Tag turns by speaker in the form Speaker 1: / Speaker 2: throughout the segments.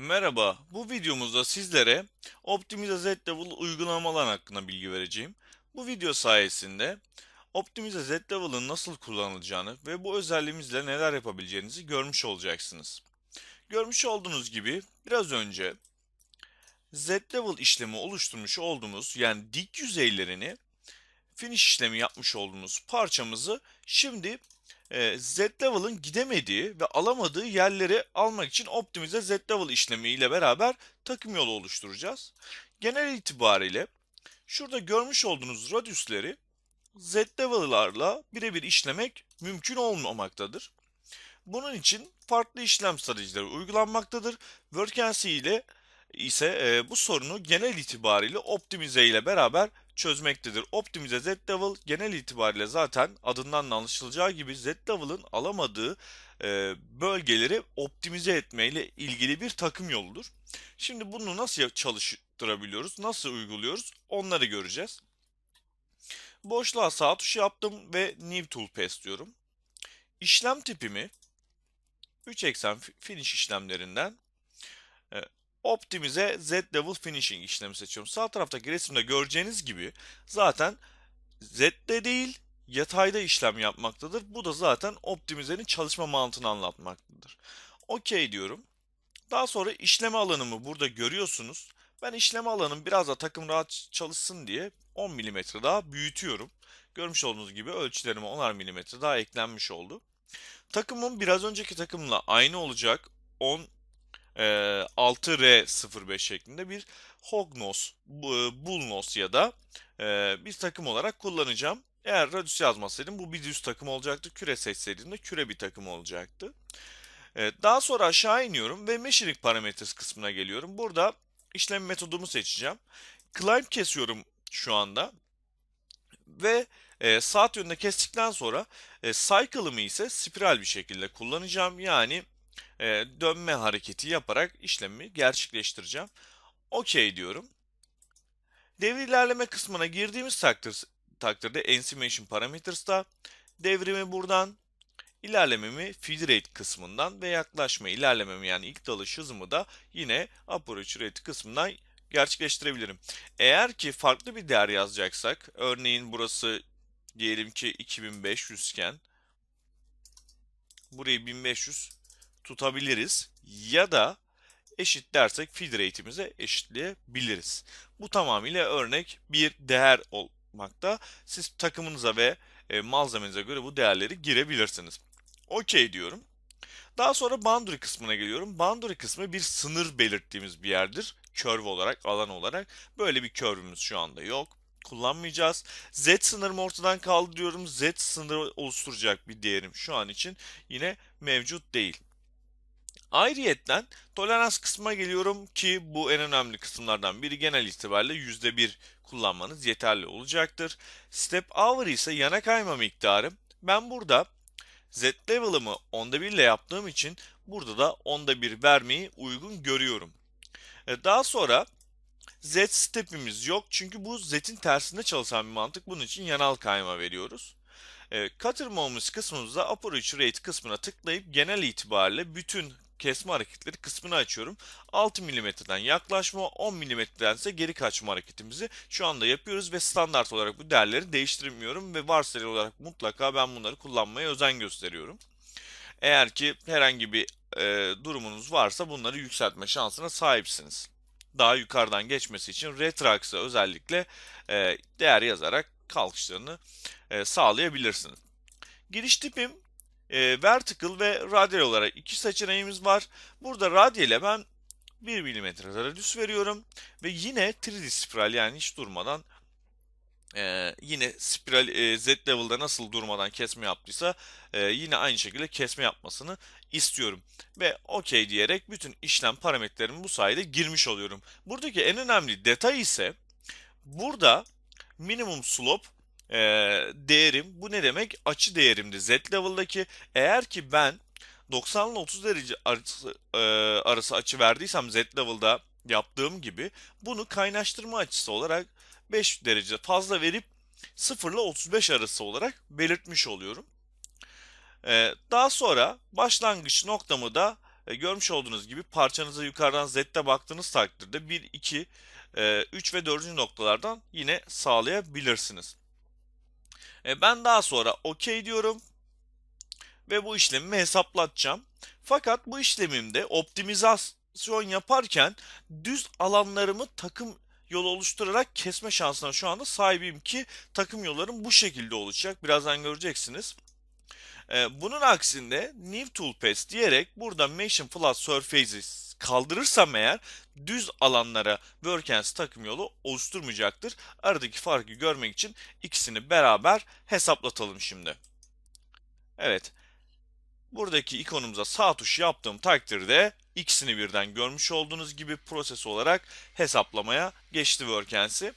Speaker 1: Merhaba, bu videomuzda sizlere Optimize Z-Level uygulamalar hakkında bilgi vereceğim. Bu video sayesinde Optimize Z-Level'ın nasıl kullanılacağını ve bu özelliğimizle neler yapabileceğinizi görmüş olacaksınız. Görmüş olduğunuz gibi biraz önce Z-Level işlemi oluşturmuş olduğumuz yani dik yüzeylerini finish işlemi yapmış olduğumuz parçamızı şimdi e, Z-Level'ın gidemediği ve alamadığı yerleri almak için optimize Z-Level işlemi ile beraber takım yolu oluşturacağız. Genel itibariyle şurada görmüş olduğunuz radiusleri Z-Level'larla birebir işlemek mümkün olmamaktadır. Bunun için farklı işlem stratejileri uygulanmaktadır. Workency ile ise e, bu sorunu genel itibariyle optimize ile beraber çözmektedir. Optimize Z-Level genel itibariyle zaten adından da anlaşılacağı gibi Z-Level'ın alamadığı e, bölgeleri optimize etme ile ilgili bir takım yoludur. Şimdi bunu nasıl çalıştırabiliyoruz, nasıl uyguluyoruz onları göreceğiz. Boşluğa sağ tuş yaptım ve New Tool Pass diyorum. İşlem tipimi 3 eksen finish işlemlerinden e, optimize Z-Level Finishing işlemi seçiyorum. Sağ taraftaki resimde göreceğiniz gibi zaten Z'de değil yatayda işlem yapmaktadır. Bu da zaten optimizenin çalışma mantığını anlatmaktadır. OK diyorum. Daha sonra işleme alanımı burada görüyorsunuz. Ben işleme alanım biraz da takım rahat çalışsın diye 10 mm daha büyütüyorum. Görmüş olduğunuz gibi ölçülerime 10'ar mm daha eklenmiş oldu. Takımım biraz önceki takımla aynı olacak. 10 e, 6R05 şeklinde bir Hognos, Bullnos ya da e, bir takım olarak kullanacağım. Eğer Radius yazmasaydım bu bir düz takım olacaktı. Küre seçseydim de küre bir takım olacaktı. E, daha sonra aşağı iniyorum ve Measuring Parameters kısmına geliyorum. Burada işlem metodumu seçeceğim. Climb kesiyorum şu anda. Ve e, saat yönünde kestikten sonra e, cycle'ımı ise spiral bir şekilde kullanacağım. Yani e, dönme hareketi yaparak işlemi gerçekleştireceğim. OK diyorum. Devir ilerleme kısmına girdiğimiz takdir, takdirde Animation Parameters'ta devrimi buradan, ilerlememi feed rate kısmından ve yaklaşma ilerlememi yani ilk dalış hızımı da yine approach rate kısmından gerçekleştirebilirim. Eğer ki farklı bir değer yazacaksak, örneğin burası diyelim ki 2500 iken burayı 1500 tutabiliriz ya da eşit dersek feed rate'imize eşitleyebiliriz. Bu tamamıyla örnek bir değer olmakta. Siz takımınıza ve e, malzemenize göre bu değerleri girebilirsiniz. OK diyorum. Daha sonra boundary kısmına geliyorum. Boundary kısmı bir sınır belirttiğimiz bir yerdir. Curve olarak, alan olarak. Böyle bir curve'ümüz şu anda yok. Kullanmayacağız. Z sınırımı ortadan kaldırıyorum. Z sınırı oluşturacak bir değerim şu an için yine mevcut değil. Ayrıyetten tolerans kısmına geliyorum ki bu en önemli kısımlardan biri genel itibariyle %1 kullanmanız yeterli olacaktır. Step over ise yana kayma miktarı. Ben burada Z level'ımı onda 1 ile yaptığım için burada da onda 1 vermeyi uygun görüyorum. E, daha sonra Z step'imiz yok çünkü bu Z'in tersinde çalışan bir mantık. Bunun için yanal kayma veriyoruz. E, Cutter Moments kısmımızda Approach Rate kısmına tıklayıp genel itibariyle bütün kesme hareketleri kısmını açıyorum. 6 mm'den yaklaşma, 10 mm'den ise geri kaçma hareketimizi şu anda yapıyoruz ve standart olarak bu değerleri değiştirmiyorum ve varsayılı olarak mutlaka ben bunları kullanmaya özen gösteriyorum. Eğer ki herhangi bir e, durumunuz varsa bunları yükseltme şansına sahipsiniz. Daha yukarıdan geçmesi için Retrax'a özellikle e, değer yazarak kalkışlarını e, sağlayabilirsiniz. Giriş tipim e, vertical ve radial olarak iki seçeneğimiz var. Burada radial'e ben 1 mm radius veriyorum ve yine 3D spiral yani hiç durmadan e, yine spiral e, Z level'da nasıl durmadan kesme yaptıysa e, yine aynı şekilde kesme yapmasını istiyorum. Ve OK diyerek bütün işlem parametrelerimi bu sayede girmiş oluyorum. Buradaki en önemli detay ise burada minimum slope e, değerim. Bu ne demek? Açı değerimdi. Z level'daki eğer ki ben 90 ile 30 derece arası, e, arası açı verdiysem Z level'da yaptığım gibi bunu kaynaştırma açısı olarak 5 derece fazla verip 0 ile 35 arası olarak belirtmiş oluyorum. Ee, daha sonra başlangıç noktamı da e, görmüş olduğunuz gibi parçanıza yukarıdan Z'de baktığınız takdirde 1, 2, 3 ve 4. noktalardan yine sağlayabilirsiniz. E, ben daha sonra OK diyorum ve bu işlemi hesaplatacağım. Fakat bu işlemimde optimizasyon yaparken düz alanlarımı takım yol oluşturarak kesme şansına şu anda sahibim ki takım yollarım bu şekilde olacak. Birazdan göreceksiniz. Ee, bunun aksinde New Tool Path diyerek burada Motion Flat Surfaces kaldırırsam eğer düz alanlara Workens takım yolu oluşturmayacaktır. Aradaki farkı görmek için ikisini beraber hesaplatalım şimdi. Evet. Buradaki ikonumuza sağ tuş yaptığım takdirde ikisini birden görmüş olduğunuz gibi proses olarak hesaplamaya geçti Workens'i.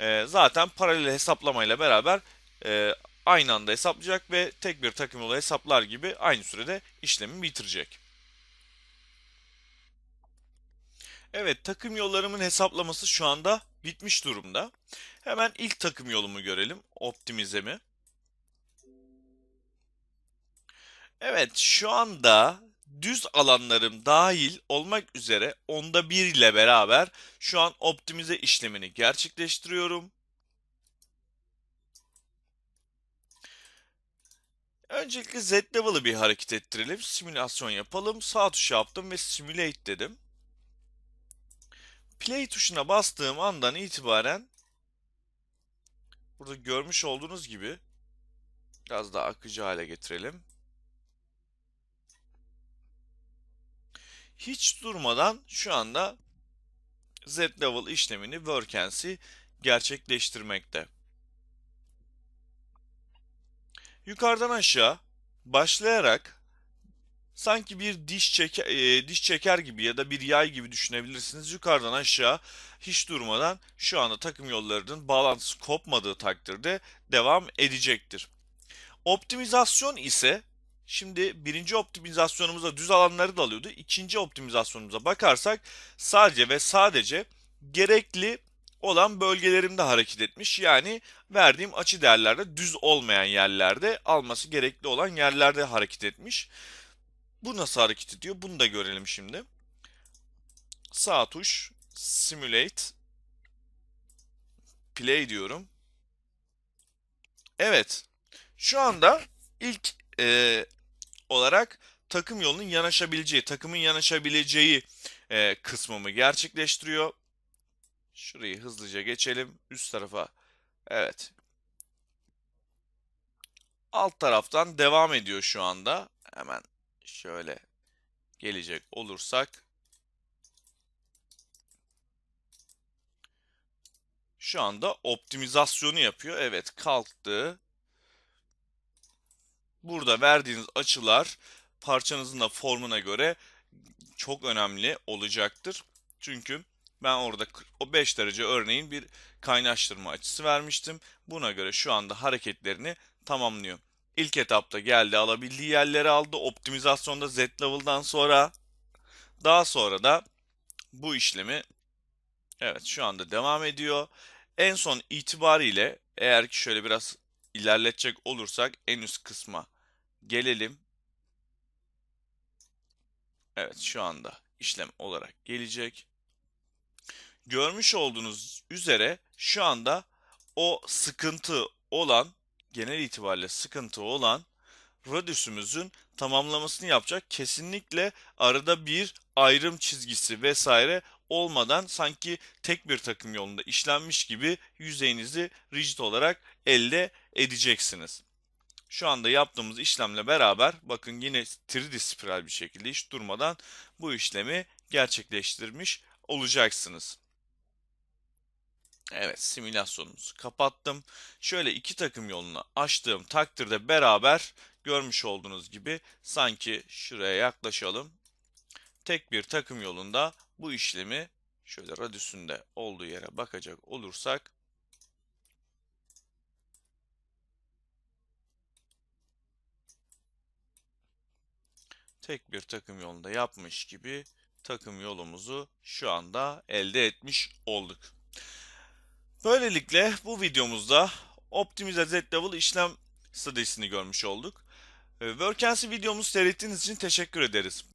Speaker 1: Ee, zaten paralel hesaplamayla beraber e, aynı anda hesaplayacak ve tek bir takım yolu hesaplar gibi aynı sürede işlemi bitirecek. Evet takım yollarımın hesaplaması şu anda bitmiş durumda. Hemen ilk takım yolumu görelim. Optimizemi. Evet şu anda düz alanlarım dahil olmak üzere onda bir ile beraber şu an optimize işlemini gerçekleştiriyorum. Öncelikle Z level'ı bir hareket ettirelim. Simülasyon yapalım. Sağ tuşa yaptım ve simulate dedim. Play tuşuna bastığım andan itibaren burada görmüş olduğunuz gibi biraz daha akıcı hale getirelim. Hiç durmadan şu anda Z level işlemini Workens'i gerçekleştirmekte. Yukarıdan aşağı başlayarak sanki bir diş çeker, e, diş çeker gibi ya da bir yay gibi düşünebilirsiniz. Yukarıdan aşağı hiç durmadan şu anda takım yollarının bağlantısı kopmadığı takdirde devam edecektir. Optimizasyon ise şimdi birinci optimizasyonumuzda düz alanları da alıyordu. İkinci optimizasyonumuza bakarsak sadece ve sadece gerekli olan bölgelerimde hareket etmiş. Yani verdiğim açı değerlerde düz olmayan yerlerde alması gerekli olan yerlerde hareket etmiş. Bu nasıl hareket ediyor? Bunu da görelim şimdi. Sağ tuş Simulate Play diyorum. Evet. Şu anda ilk e, olarak takım yolunun yanaşabileceği, takımın yanaşabileceği e, kısmımı gerçekleştiriyor. Şurayı hızlıca geçelim. Üst tarafa. Evet. Alt taraftan devam ediyor şu anda. Hemen şöyle gelecek olursak. Şu anda optimizasyonu yapıyor. Evet kalktı. Burada verdiğiniz açılar parçanızın da formuna göre çok önemli olacaktır. Çünkü ben orada o 5 derece örneğin bir kaynaştırma açısı vermiştim. Buna göre şu anda hareketlerini tamamlıyor. İlk etapta geldi alabildiği yerleri aldı. Optimizasyonda Z level'dan sonra daha sonra da bu işlemi evet şu anda devam ediyor. En son itibariyle eğer ki şöyle biraz ilerletecek olursak en üst kısma gelelim. Evet şu anda işlem olarak gelecek görmüş olduğunuz üzere şu anda o sıkıntı olan, genel itibariyle sıkıntı olan radiusumuzun tamamlamasını yapacak. Kesinlikle arada bir ayrım çizgisi vesaire olmadan sanki tek bir takım yolunda işlenmiş gibi yüzeyinizi rigid olarak elde edeceksiniz. Şu anda yaptığımız işlemle beraber bakın yine 3D spiral bir şekilde hiç durmadan bu işlemi gerçekleştirmiş olacaksınız. Evet simülasyonumuzu kapattım. Şöyle iki takım yolunu açtığım takdirde beraber görmüş olduğunuz gibi sanki şuraya yaklaşalım. Tek bir takım yolunda bu işlemi şöyle radyüsünde olduğu yere bakacak olursak tek bir takım yolunda yapmış gibi takım yolumuzu şu anda elde etmiş olduk. Böylelikle bu videomuzda Optimize Z-Level işlem stratejisini görmüş olduk. Workens'i videomuzu seyrettiğiniz için teşekkür ederiz.